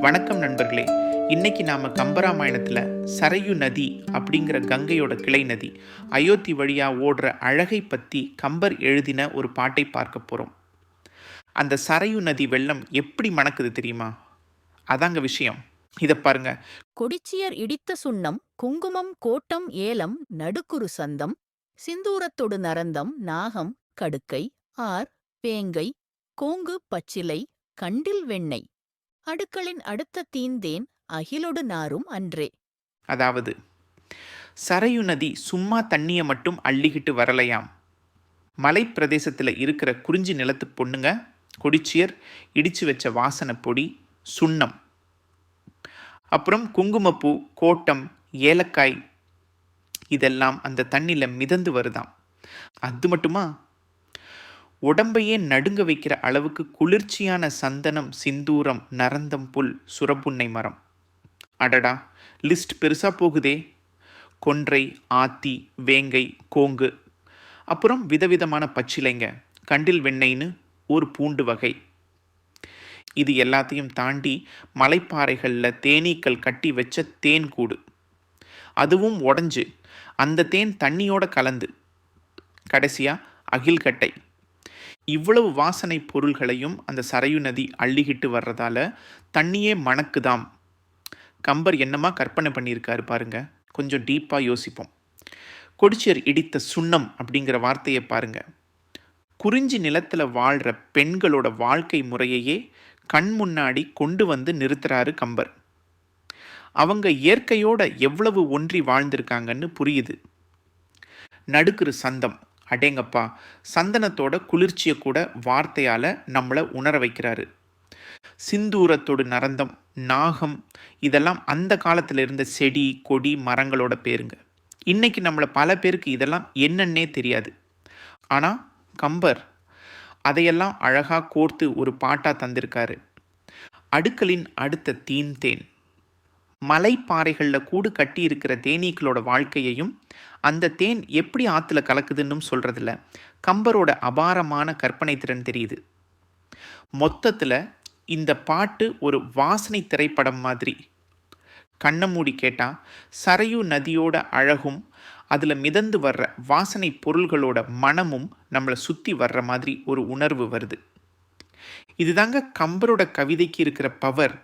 வணக்கம் நண்பர்களே. இன்னைக்கு நாம் கம்பராமாயணத்தில் சரையு நதி அப்படிங்கிற கங்கையோட கிளை நதி அயோத்தி வழியாக ஓடுற அழகை பற்றி கம்பர் எழுதின ஒரு பாட்டை பார்க்க போகிறோம் அந்த சரையு நதி வெள்ளம் எப்படி மணக்குது தெரியுமா? அதாங்க விஷயம். இதை பாருங்க. கொடிச்சியர் இடித்த சுண்ணம் குங்குமம் கோட்டம் ஏலம் நடுக்குரு சந்தம் சிந்தூரத்தொடு நரந்தம் நாகம் கடுக்கை ஆர் வேங்கை கோங்கு பச்சிலை கண்டில் வெண்ணெய் அடுக்களின் அடுத்த தீந்தேன் அகிலொடு நாரும் அன்றே. அதாவது சரையு நதி சும்மா தண்ணியை மட்டும் அள்ளிக்கிட்டு வரலையாம். மலை பிரதேசத்தில் இருக்கிற குறிஞ்சி நிலத்து பொண்ணுங்க கொடிச்சியர் இடிச்சு வச்ச வாசனை பொடி சுண்ணம். அப்புறம் குங்குமப்பூ கோட்டம் ஏலக்காய் இதெல்லாம் அந்த தண்ணியில் மிதந்து வருதாம். அது மட்டுமா? உடம்பையே நடுங்க வைக்கிற அளவுக்கு குளிர்ச்சியான சந்தனம் சிந்தூரம் நரந்தம் புல் சுரப்புன்னை மரம்? அடடா லிஸ்ட் பெருசாக போகுதே. கொன்றை ஆத்தி வேங்கை கோங்கு. அப்புறம் விதவிதமான பச்சிலைங்க. கண்டில் வெண்ணெய்னு ஒரு பூண்டு வகை. இது எல்லாத்தையும் தாண்டி மலைப்பாறைகளில் தேனீக்கள் கட்டி வச்ச தேன் கூடு. அதுவும் உடஞ்சு அந்த தேன் தண்ணியோட கலந்து. கடைசியாக அகில்கட்டை. இவ்வளவு வாசனை பொருள்களையும் அந்த சரையு நதி அள்ளிக்கிட்டு வர்றதால தண்ணியே மணக்குதாம். கம்பர் என்னமா கற்பனை பண்ணியிருக்காரு பாருங்க. கொஞ்சம் டீப்பாக யோசிப்போம். கொடிச்சியர் இடித்த சுண்ணம் அப்படிங்கிற வார்த்தையை பாருங்க. குறிஞ்சி நிலத்தில் வாழ்கிற பெண்களோட வாழ்க்கை முறையையே கண் முன்னாடி கொண்டு வந்து நிறுத்துறாரு கம்பர். அவங்க இயற்கையோட எவ்வளவு ஒன்றி வாழ்ந்திருக்காங்கன்னு புரியுது. நடுக்குறு சந்தம். அடேங்கப்பா சந்தனத்தோட குளிர்ச்சியை கூட வார்த்தையால் நம்மளை உணர வைக்கிறாரு. சிந்தூரத்தோடு நரந்தம் நாகம் இதெல்லாம் அந்த காலத்தில் இருந்த செடி கொடி மரங்களோட பேருங்க. இன்னைக்கு நம்மளை பல பேருக்கு இதெல்லாம் என்னன்னே தெரியாது. ஆனால் கம்பர் அதையெல்லாம் அழகாக கோர்த்து ஒரு பாட்டாக தந்திருக்காரு. அடுக்கலின் அடுத்த தீன் தேன் மலைப்பாறைகளில் கூடு கட்டி இருக்கிற தேனீக்களோட வாழ்க்கையையும் அந்த தேன் எப்படி ஆற்றுல கலக்குதுன்னு சொல்கிறதில்ல கம்பரோட அபாரமான கற்பனை திறன் தெரியுது. மொத்தத்தில் இந்த பாட்டு ஒரு வாசனை திரைப்படம் மாதிரி. கண்ணை மூடி கேட்டால் சரையு நதியோட அழகும் அதில் மிதந்து வர்ற வாசனை பொருள்களோட மனமும் நம்மளை சுற்றி வர்ற மாதிரி ஒரு உணர்வு வருது. இதுதாங்க கம்பரோட கவிதைக்கு இருக்கிற பவர்